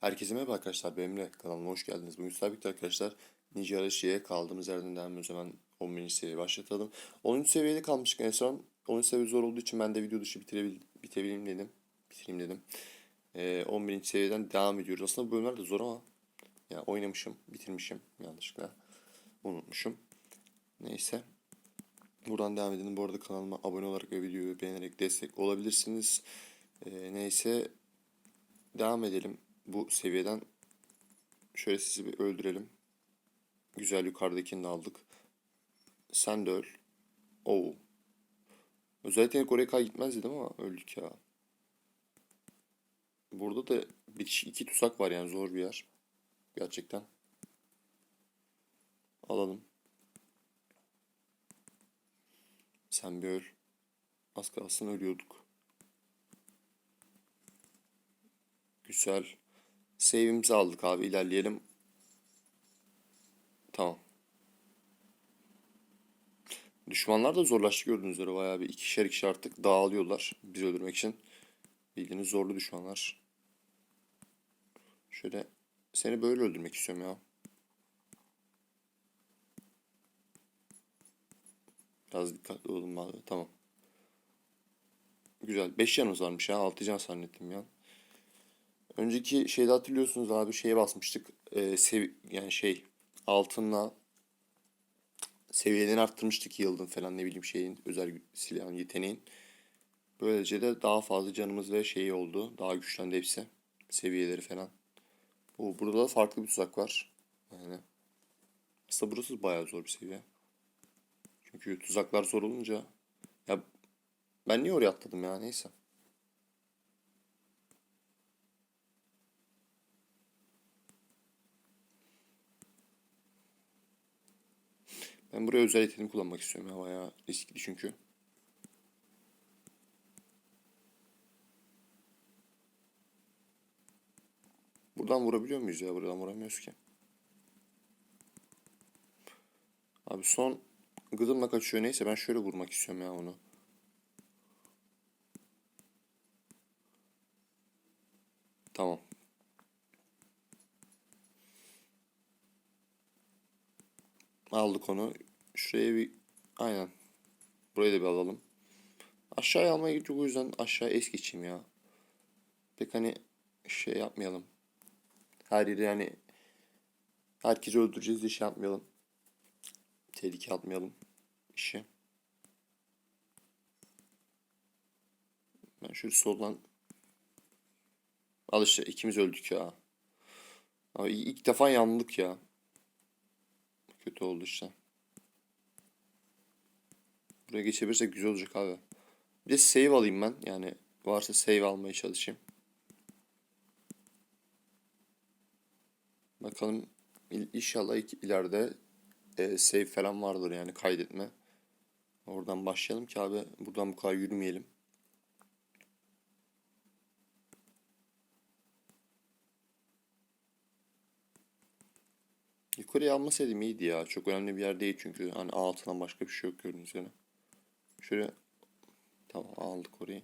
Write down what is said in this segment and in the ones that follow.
Herkese merhaba arkadaşlar. Benimle kanalıma hoş geldiniz. Bugün sabit arkadaşlar. Ninja Arashi'ye kaldığımız yerden devam ediyoruz. Hemen 11. seviyeye başlatalım. 10. seviyede kalmıştık en son. 10. seviye zor olduğu için ben de video dışı bitirebil bitebileyim dedim. Bitireyim dedim. Ee, 11. seviyeden devam ediyoruz. Aslında bu bölümler de zor ama ya oynamışım, bitirmişim yanlışlıkla. Unutmuşum. Neyse. Buradan devam edelim. Bu arada kanalıma abone olarak ve videoyu beğenerek destek olabilirsiniz. Ee, neyse devam edelim bu seviyeden. Şöyle sizi bir öldürelim. Güzel yukarıdakini de aldık. Sen de öl. Oo. Özellikle oraya kadar gitmez dedim ama öldük ya. Burada da bir, iki tuzak var yani zor bir yer. Gerçekten. Alalım. Sen bir öl. Az kalsın ölüyorduk. Güzel. Save'imizi aldık abi. ilerleyelim. Tamam. Düşmanlar da zorlaştı gördüğünüz üzere. Bayağı bir ikişer ikişer artık dağılıyorlar. Bizi öldürmek için. Bildiğiniz zorlu düşmanlar. Şöyle seni böyle öldürmek istiyorum ya. Biraz dikkatli olun abi. Tamam. Güzel. 5 canımız varmış ya. 6 can zannettim ya. Önceki şeyde hatırlıyorsunuz abi şeye basmıştık. Ee, sev yani şey altınla seviyelerini arttırmıştık yıldın falan ne bileyim şeyin özel silahın yeteneğin. Böylece de daha fazla canımız ve şeyi oldu. Daha güçlendi hepsi. Seviyeleri falan. Bu burada da farklı bir tuzak var. Yani aslında burası bayağı zor bir seviye. Çünkü tuzaklar zor olunca ya ben niye oraya atladım ya neyse. Ben buraya özel yeteneğimi kullanmak istiyorum ya bayağı riskli çünkü. Buradan vurabiliyor muyuz ya? Buradan vuramıyoruz ki. Abi son gıdımla kaçıyor neyse ben şöyle vurmak istiyorum ya onu. Tamam. Aldık onu. Şuraya bir aynen. Burayı da bir alalım. Aşağıya almaya gidiyor o yüzden aşağıya es geçeyim ya. Pek hani şey yapmayalım. Her yeri yani herkesi öldüreceğiz diye şey yapmayalım. Tehlike atmayalım işi. Ben şöyle soldan Al işte ikimiz öldük ya. Abi ilk defa yandık ya. Kötü oldu işte. Buraya geçebilirsek güzel olacak abi. Bir de save alayım ben. Yani varsa save almaya çalışayım. Bakalım inşallah ileride e, save falan vardır yani kaydetme. Oradan başlayalım ki abi buradan bu kadar yürümeyelim. Yukarıya almasaydım iyiydi ya. Çok önemli bir yer değil çünkü. Hani altından başka bir şey yok gördüğünüz üzere. Şöyle tamam aldık orayı.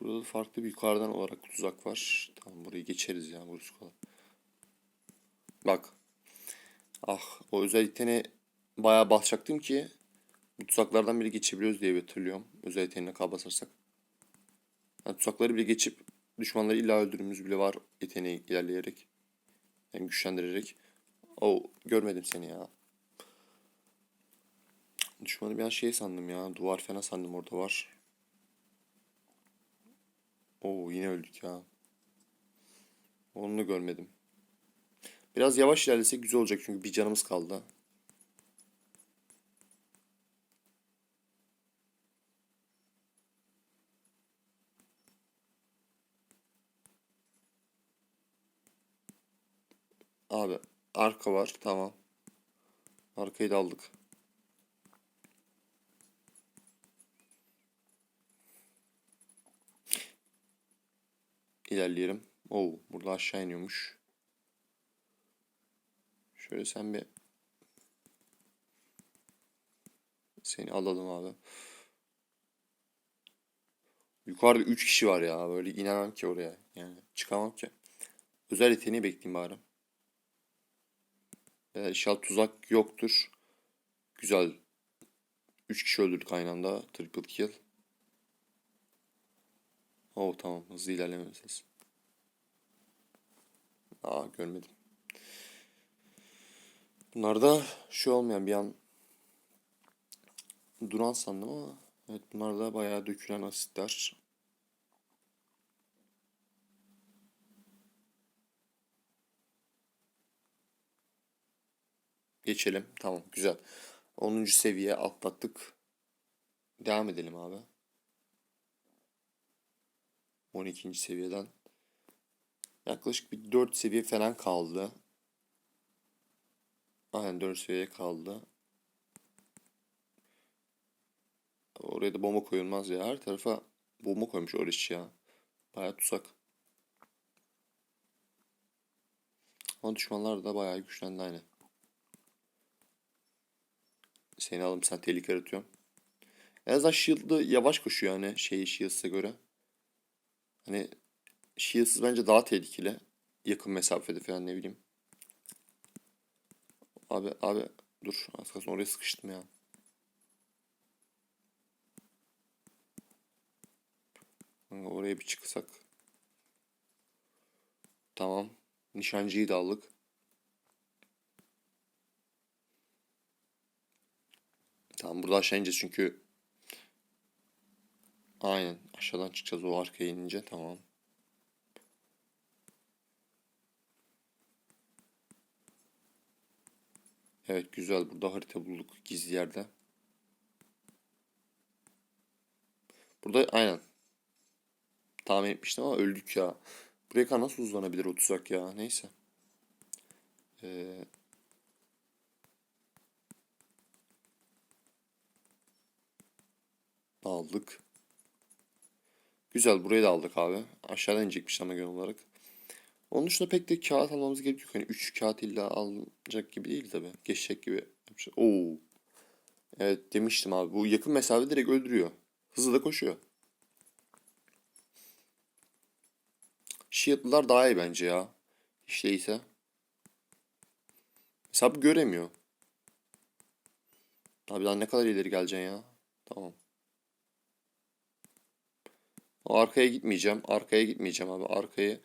Burada da farklı bir yukarıdan olarak tuzak var. Tamam burayı geçeriz ya burası kolay. Bak. Ah o özel yeteneğe bayağı basacaktım ki bu tuzaklardan biri geçebiliyoruz diye hatırlıyorum. Özel yeteneğine kal basarsak. Yani tuzakları bile geçip düşmanları illa öldürümümüz bile var yeteneği ilerleyerek. Yani güçlendirerek. O görmedim seni ya. Düşmanı bir an şey sandım ya. Duvar falan sandım orada var. Oo yine öldük ya. Onu görmedim. Biraz yavaş ilerlesek güzel olacak çünkü bir canımız kaldı. Abi arka var tamam. Arkayı da aldık. İlerleyelim. Oo, burada aşağı iniyormuş. Şöyle sen bir seni alalım abi. Yukarıda 3 kişi var ya. Böyle inemem ki oraya. Yani çıkamam ki. Özel yeteneği bekleyeyim bari. Ee, inşallah tuzak yoktur. Güzel. 3 kişi öldürdük aynı anda. Triple kill. Oh tamam. Hızlı ilerlememiz lazım. Aa görmedim. Bunlarda şu olmayan bir an duran sandım ama evet bunlarda bayağı dökülen asitler. Geçelim. Tamam güzel. 10. seviye atlattık. Devam edelim abi. 12. seviyeden. Yaklaşık bir 4 seviye falan kaldı. Aynen 4 seviye kaldı. Oraya da bomba koyulmaz ya. Her tarafa bomba koymuş orası ya. Bayağı tutsak. Ama düşmanlar da bayağı güçlendi aynı. Seni alım sen tehlike yaratıyorsun. En azından Shield'lı yavaş koşuyor yani şey Shield's'a göre. Hani Shield'sız bence daha tehlikeli. Yakın mesafede falan ne bileyim. Abi abi dur az kalsın oraya sıkıştım ya. Oraya bir çıksak. Tamam. Nişancıyı da aldık. Tamam burada aşağı ineceğiz çünkü Aynen aşağıdan çıkacağız o arkaya inince tamam. Evet güzel burada harita bulduk gizli yerde. Burada aynen. Tahmin etmiştim ama öldük ya. Buraya kadar nasıl uzanabilir o tuzak ya neyse. Ee, aldık. Güzel burayı da aldık abi. Aşağıdan inecekmiş ama genel olarak. Onun dışında pek de kağıt almamız gerekiyor. Hani 3 kağıt illa alacak gibi değil tabi. Geçecek gibi. Oo. Evet demiştim abi. Bu yakın mesafe direkt öldürüyor. Hızlı da koşuyor. Shield'lar daha iyi bence ya. Hiç değilse. Mesela göremiyor. Abi daha ne kadar ileri geleceksin ya. Tamam. O arkaya gitmeyeceğim. Arkaya gitmeyeceğim abi. Arkaya.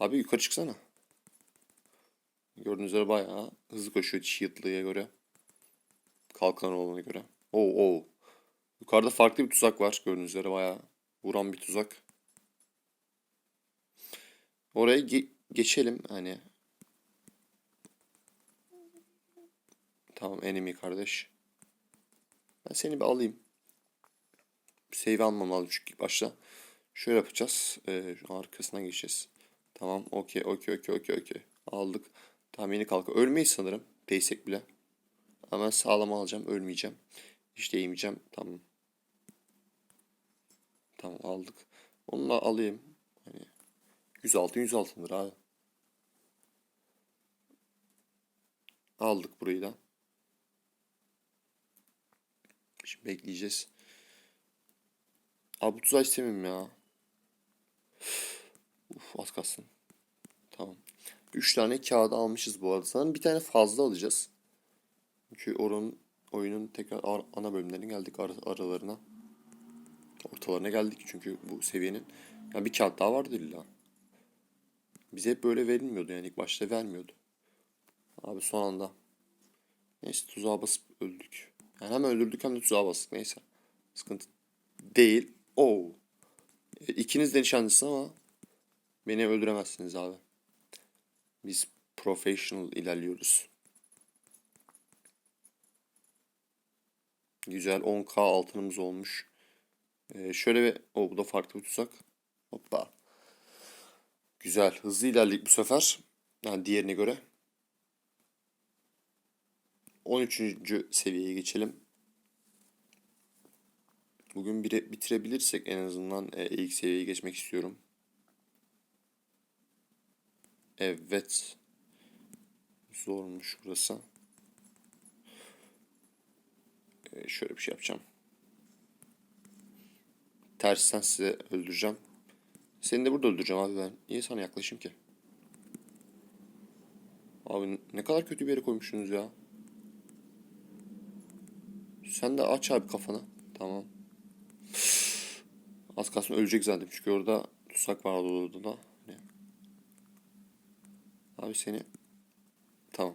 Abi yukarı çıksana. Gördüğünüz üzere bayağı hızlı koşuyor Shield'lıya göre. Kalkan olana göre. Oo oo. Yukarıda farklı bir tuzak var. Gördüğünüz üzere bayağı vuran bir tuzak. Oraya ge- geçelim hani. Tamam enemy kardeş. Ben seni bir alayım. Save almam çünkü başta. Şöyle yapacağız. Ee, şu arkasına geçeceğiz. Tamam. Okey. Okey. Okey. Okey. Okey. Aldık. Tamam yeni kalka. Ölmeyiz sanırım. Değsek bile. Ama ben sağlam alacağım. Ölmeyeceğim. Hiç değmeyeceğim. Tamam. Tamam aldık. Onu da alayım. Hani 100 altın 100 altındır abi. Aldık burayı da. Şimdi bekleyeceğiz. Abi bu tuzağı istemiyorum ya. Uf az kalsın. Tamam. 3 tane kağıdı almışız bu arada. Sanırım bir tane fazla alacağız. Çünkü oranın oyunun tekrar ar- ana bölümlerine geldik ar- aralarına. Ortalarına geldik çünkü bu seviyenin. Yani bir kağıt daha vardı illa. Bize hep böyle verilmiyordu yani ilk başta vermiyordu. Abi son anda. Neyse tuzağa basıp öldük. Yani hem öldürdük hem de tuzağa bastık neyse. Sıkıntı değil. Oo. İkiniz de nişanlısın ama beni öldüremezsiniz abi. Biz professional ilerliyoruz. Güzel 10k altınımız olmuş. Ee, şöyle bir... O bu da farklı bir tuzak. Hoppa. Güzel. Hızlı ilerledik bu sefer. Yani diğerine göre. 13. seviyeye geçelim. Bugün bire, bitirebilirsek en azından e, ilk seviyeye geçmek istiyorum. Evet. Zormuş burası. E, şöyle bir şey yapacağım. Tersten size öldüreceğim. Seni de burada öldüreceğim abi ben. Niye sana yaklaşayım ki? Abi ne kadar kötü bir yere koymuşsunuz ya. Sen de aç abi kafanı. Tamam. Az kalsın ölecek zaten çünkü orada tutsak vardı orada da. Abi seni tamam.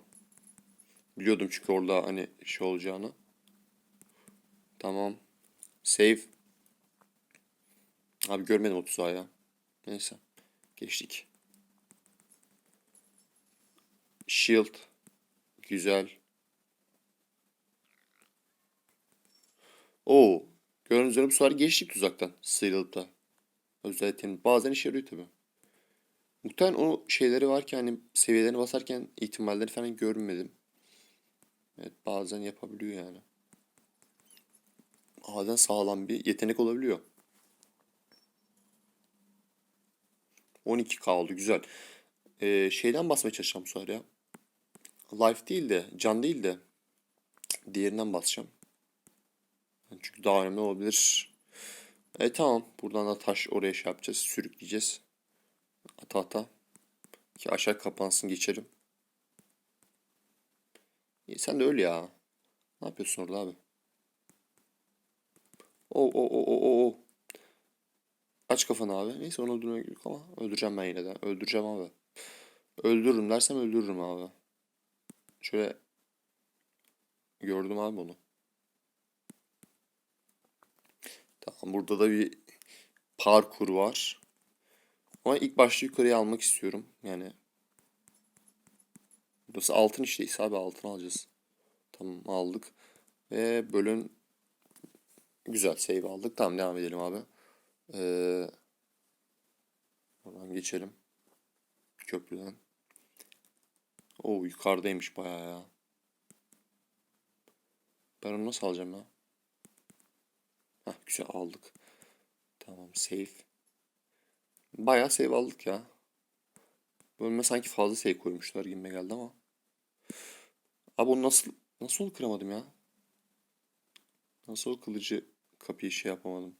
Biliyordum çünkü orada hani şey olacağını. Tamam. Save. Abi görmedim o tuzağı ya. Neyse. Geçtik. Shield. Güzel. Oo. Gördüğünüz üzere bu sefer geçtik tuzaktan. Sıyrılıp da. Özellikle bazen işe yarıyor tabii. Muhtemelen o şeyleri varken hani seviyelerini basarken ihtimalleri falan görmedim. Evet bazen yapabiliyor yani. Bazen sağlam bir yetenek olabiliyor. 12K oldu güzel. Ee, şeyden basmaya çalışacağım sefer ya. Life değil de can değil de diğerinden basacağım. Çünkü daha önemli olabilir. E tamam. Buradan da taş oraya şey yapacağız. Sürükleyeceğiz. Ata ata. Ki aşağı kapansın geçelim. İyi, sen de öl ya. Ne yapıyorsun orada abi? O o o o o. Aç kafanı abi. Neyse onu öldürmek yok ama öldüreceğim ben yine de. Öldüreceğim abi. Öldürürüm dersem öldürürüm abi. Şöyle gördüm abi onu. Tamam burada da bir parkur var. Ama ilk başta yukarıya almak istiyorum. Yani burası altın işteyse abi altın alacağız. Tamam aldık. Ve bölüm güzel save aldık. Tamam devam edelim abi. Ee, oradan geçelim. Köprüden. Oo yukarıdaymış bayağı ya. Ben onu nasıl alacağım ya? Heh, güzel aldık. Tamam save. Bayağı save aldık ya. Bölüme sanki fazla save koymuşlar gibi geldi ama. Abi onu nasıl nasıl kıramadım ya? Nasıl o kılıcı kapıyı şey yapamadım?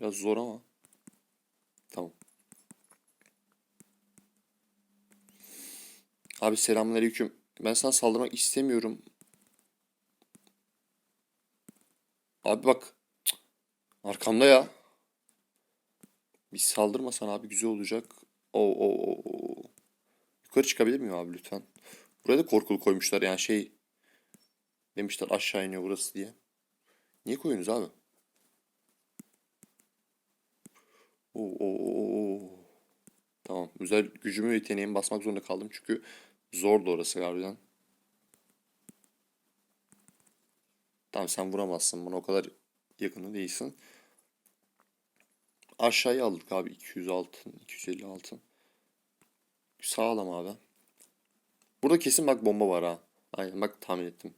Biraz zor ama. Tamam. Abi selamünaleyküm. Ben sana saldırmak istemiyorum. Abi bak. Arkamda ya. Bir saldırmasan abi güzel olacak. Oo, oo, oo. Yukarı çıkabilir miyim abi lütfen? Buraya da korkulu koymuşlar yani şey. Demişler aşağı iniyor burası diye. Niye koyuyorsunuz abi? Oo, oo, oo. Tamam. Özel gücümü yeteneğimi basmak zorunda kaldım çünkü zordu orası harbiden. Tamam sen vuramazsın bana o kadar yakını değilsin. Aşağıya aldık abi 200 altın, 250 altın. Sağlam abi. Burada kesin bak bomba var ha. Aynen bak tahmin ettim.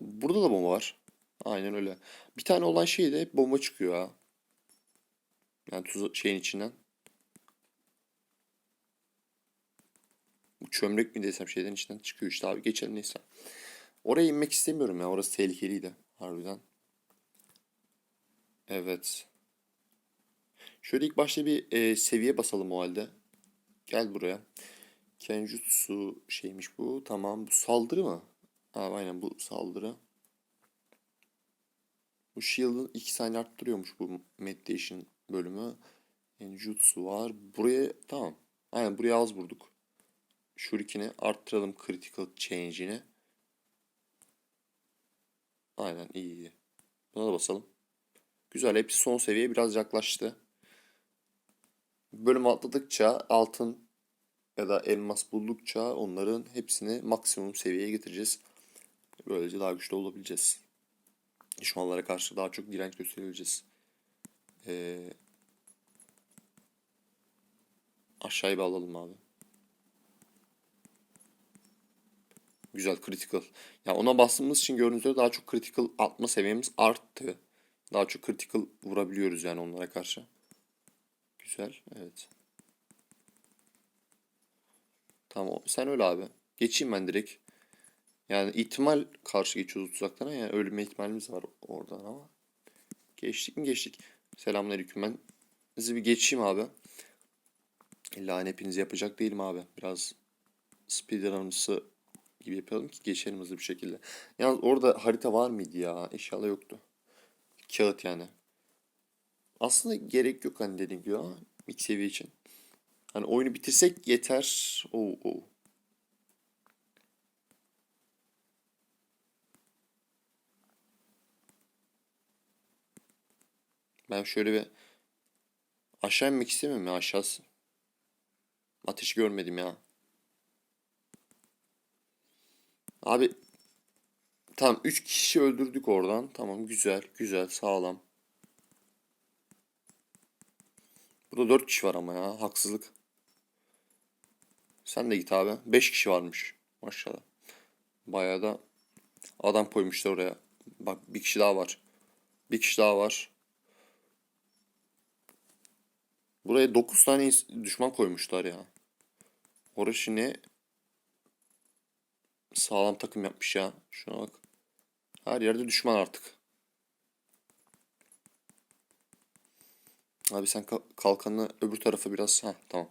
Burada da bomba var. Aynen öyle. Bir tane olan şey de hep bomba çıkıyor ha. Yani tuz şeyin içinden. Bu çömlek mi desem şeyden içinden çıkıyor işte abi geçelim neyse. Oraya inmek istemiyorum ya orası tehlikeliydi harbiden. Evet. Şöyle ilk başta bir e, seviye basalım o halde. Gel buraya. Kenjutsu şeymiş bu. Tamam bu saldırı mı? Aa, aynen bu saldırı. Bu shield'ı 2 saniye arttırıyormuş bu meditation bölümü. Kenjutsu var. Buraya tamam. Aynen buraya az vurduk. Shuriken'i arttıralım critical change'ini. Aynen iyi iyi. Buna da basalım. Güzel hepsi son seviyeye biraz yaklaştı. Bölüm atladıkça altın ya da elmas buldukça onların hepsini maksimum seviyeye getireceğiz. Böylece daha güçlü olabileceğiz. Düşmanlara karşı daha çok direnç gösterebileceğiz. Ee, aşağıya bir abi. Güzel critical. Ya ona bastığımız için gördüğünüz üzere daha çok critical atma seviyemiz arttı. Daha çok critical vurabiliyoruz yani onlara karşı. Güzel. Evet. Tamam. Sen öyle abi. Geçeyim ben direkt. Yani ihtimal karşı geçiyoruz uzaktan yani ölme ihtimalimiz var oradan ama. Geçtik mi geçtik. Selamünaleyküm ben. Sizi bir geçeyim abi. İlla hepinizi yapacak değilim abi. Biraz speedrun'ımsı gibi yapalım ki geçelim hızlı bir şekilde. Yalnız orada harita var mıydı ya? İnşallah yoktu. Kağıt yani. Aslında gerek yok hani dediğim gibi ama ilk seviye için. Hani oyunu bitirsek yeter. Oo, oo. Ben şöyle bir aşağı inmek istemiyorum ya aşağısı. Ateşi görmedim ya. Abi tamam 3 kişi öldürdük oradan. Tamam güzel güzel sağlam. Burada 4 kişi var ama ya haksızlık. Sen de git abi. 5 kişi varmış. Maşallah. Bayağı da adam koymuşlar oraya. Bak bir kişi daha var. Bir kişi daha var. Buraya 9 tane düşman koymuşlar ya. Orası ne? Sağlam takım yapmış ya. Şuna bak. Her yerde düşman artık. Abi sen ka- kalkanını öbür tarafa biraz... ha tamam.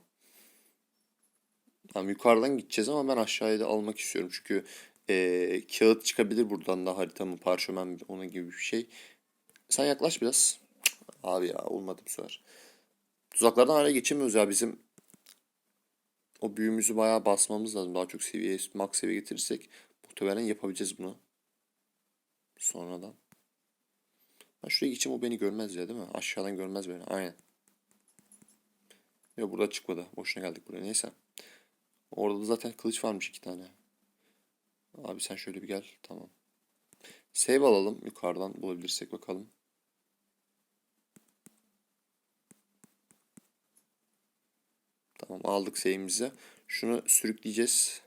Tamam yukarıdan gideceğiz ama ben aşağıya da almak istiyorum. Çünkü eee, kağıt çıkabilir buradan da harita mı parşömen ona gibi bir şey. Sen yaklaş biraz. Abi ya olmadı bu sefer. Tuzaklardan hala geçemiyoruz ya bizim o büyümüzü bayağı basmamız lazım. Daha çok seviye, max seviye getirirsek muhtemelen yapabileceğiz bunu. Sonradan. Ben şuraya geçeyim o beni görmez ya değil mi? Aşağıdan görmez beni. Aynen. Yok burada çıkmadı. Boşuna geldik buraya. Neyse. Orada da zaten kılıç varmış iki tane. Abi sen şöyle bir gel. Tamam. Save alalım yukarıdan bulabilirsek bakalım. Tamam aldık save'imizi. Şunu sürükleyeceğiz.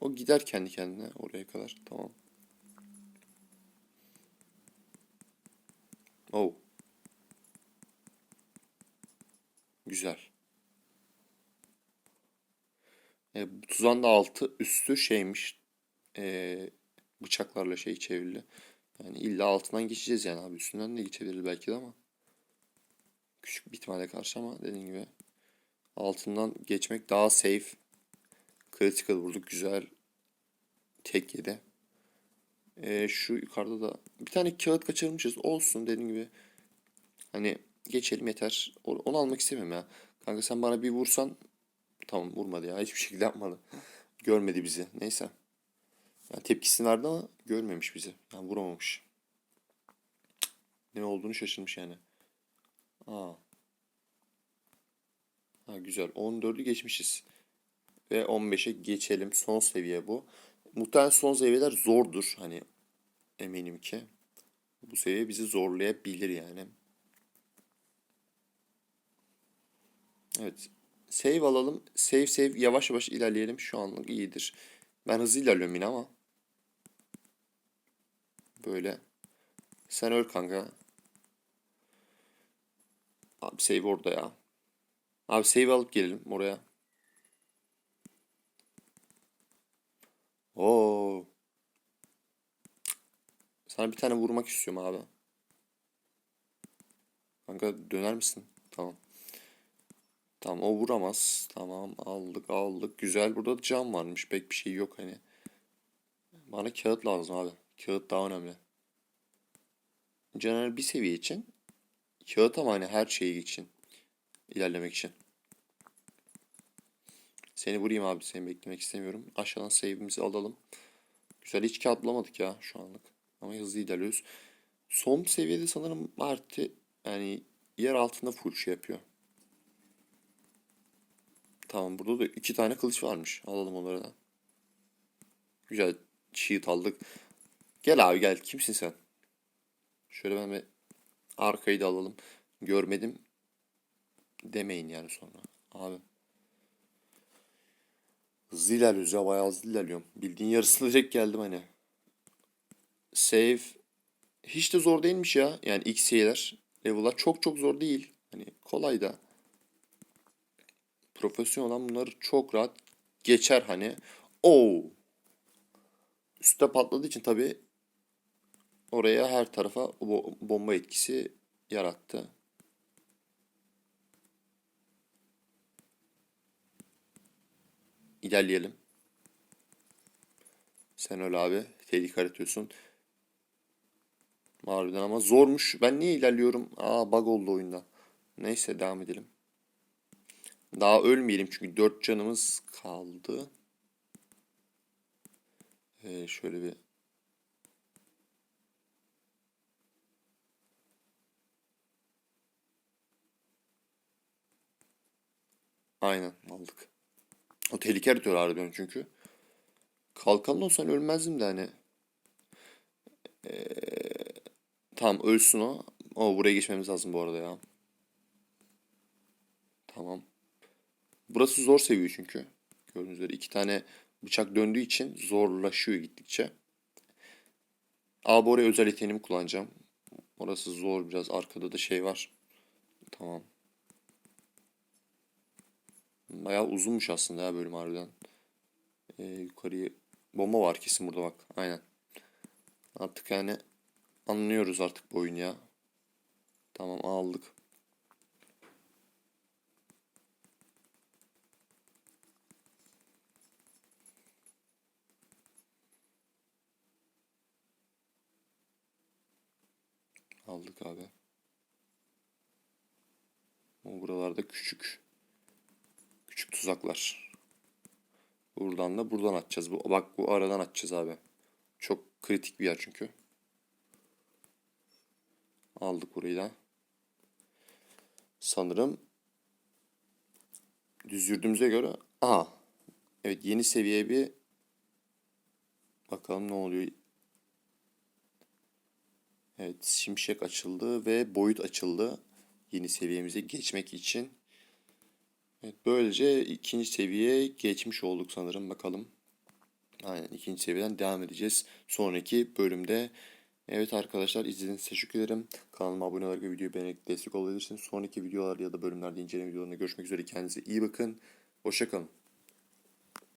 O gider kendi kendine oraya kadar. Tamam. Oh. Güzel. E, tuzağın da altı üstü şeymiş. E, bıçaklarla şey çevrili. Yani illa altından geçeceğiz yani abi. Üstünden de geçebiliriz belki de ama. Küçük bir ihtimale karşı ama dediğim gibi. Altından geçmek daha safe. Critical vurduk. Güzel. Tek yedi. E, şu yukarıda da bir tane kağıt kaçırmışız. Olsun dediğim gibi. Hani geçelim yeter. Onu almak istemiyorum ya. Kanka sen bana bir vursan Tamam vurmadı ya. Hiçbir şekilde yapmadı. Görmedi bizi. Neyse. Yani tepkisini verdi ama görmemiş bizi. Yani vuramamış. Ne olduğunu şaşırmış yani. Aa. Ha güzel. 14'ü geçmişiz. Ve 15'e geçelim. Son seviye bu. Muhtemelen son seviyeler zordur. Hani eminim ki. Bu seviye bizi zorlayabilir yani. Evet. Save alalım. Save save yavaş yavaş ilerleyelim. Şu anlık iyidir. Ben hızlı ilerliyorum yine ama. Böyle. Sen öl kanka. Abi save orada ya. Abi save alıp gelelim oraya. Oo. Sana bir tane vurmak istiyorum abi. Kanka döner misin? Tamam. Tamam o vuramaz. Tamam aldık aldık. Güzel burada da cam varmış. Pek bir şey yok hani. Bana kağıt lazım abi. Kağıt daha önemli. Caner bir seviye için. Kağıt ama hani her şeyi için. İlerlemek için. Seni vurayım abi. Seni beklemek istemiyorum. Aşağıdan save'imizi alalım. Güzel hiç kağıt ya şu anlık. Ama hızlı ilerliyoruz. Son seviyede sanırım Marti yani yer altında full şey yapıyor. Tamam burada da iki tane kılıç varmış. Alalım onları da. Güzel shield aldık. Gel abi gel. Kimsin sen? Şöyle ben bir arkayı da alalım. Görmedim demeyin yani sonra. Abi. Hızlı ilerliyoruz ya bayağı hızlı ilerliyorum. Bildiğin yarısına direkt geldim hani. Save hiç de zor değilmiş ya. Yani ilk seviyeler level'lar çok çok zor değil. Hani kolay da. Profesyonel olan bunları çok rahat geçer hani. Oo. Üste patladığı için tabii oraya her tarafa bo- bomba etkisi yarattı. İlerleyelim. Sen öyle abi. Tehlike aratıyorsun. Harbiden ama zormuş. Ben niye ilerliyorum? Aa bug oldu oyunda. Neyse devam edelim. Daha ölmeyelim çünkü 4 canımız kaldı. Ee, şöyle bir Aynen aldık. O tehlike yaratıyor harbiden çünkü. Kalkanlı olsan ölmezdim de hani. Ee, tamam ölsün o. O buraya geçmemiz lazım bu arada ya. Tamam. Burası zor seviyor çünkü. Gördüğünüz üzere iki tane bıçak döndüğü için zorlaşıyor gittikçe. Abi oraya özel yeteneğimi kullanacağım. Orası zor biraz. Arkada da şey var. Tamam. Bayağı uzunmuş aslında ya bölüm harbiden. Ee, yukarıyı bomba var kesin burada bak. Aynen. Artık yani anlıyoruz artık bu oyunu ya. Tamam aldık. Aldık abi. O buralarda küçük küçük tuzaklar. Buradan da buradan atacağız. Bu, bak bu aradan atacağız abi. Çok kritik bir yer çünkü. Aldık burayı da. Sanırım düz yürüdüğümüze göre aha evet yeni seviye bir bakalım ne oluyor. Evet şimşek açıldı ve boyut açıldı. Yeni seviyemize geçmek için. Evet böylece ikinci seviyeye geçmiş olduk sanırım bakalım. Aynen ikinci seviyeden devam edeceğiz. Sonraki bölümde. Evet arkadaşlar izlediğiniz için teşekkür ederim. Kanalıma abone olarak ve videoyu beğenerek destek olabilirsiniz. Sonraki videolarda ya da bölümlerde inceleme videolarında görüşmek üzere. Kendinize iyi bakın. Hoşçakalın.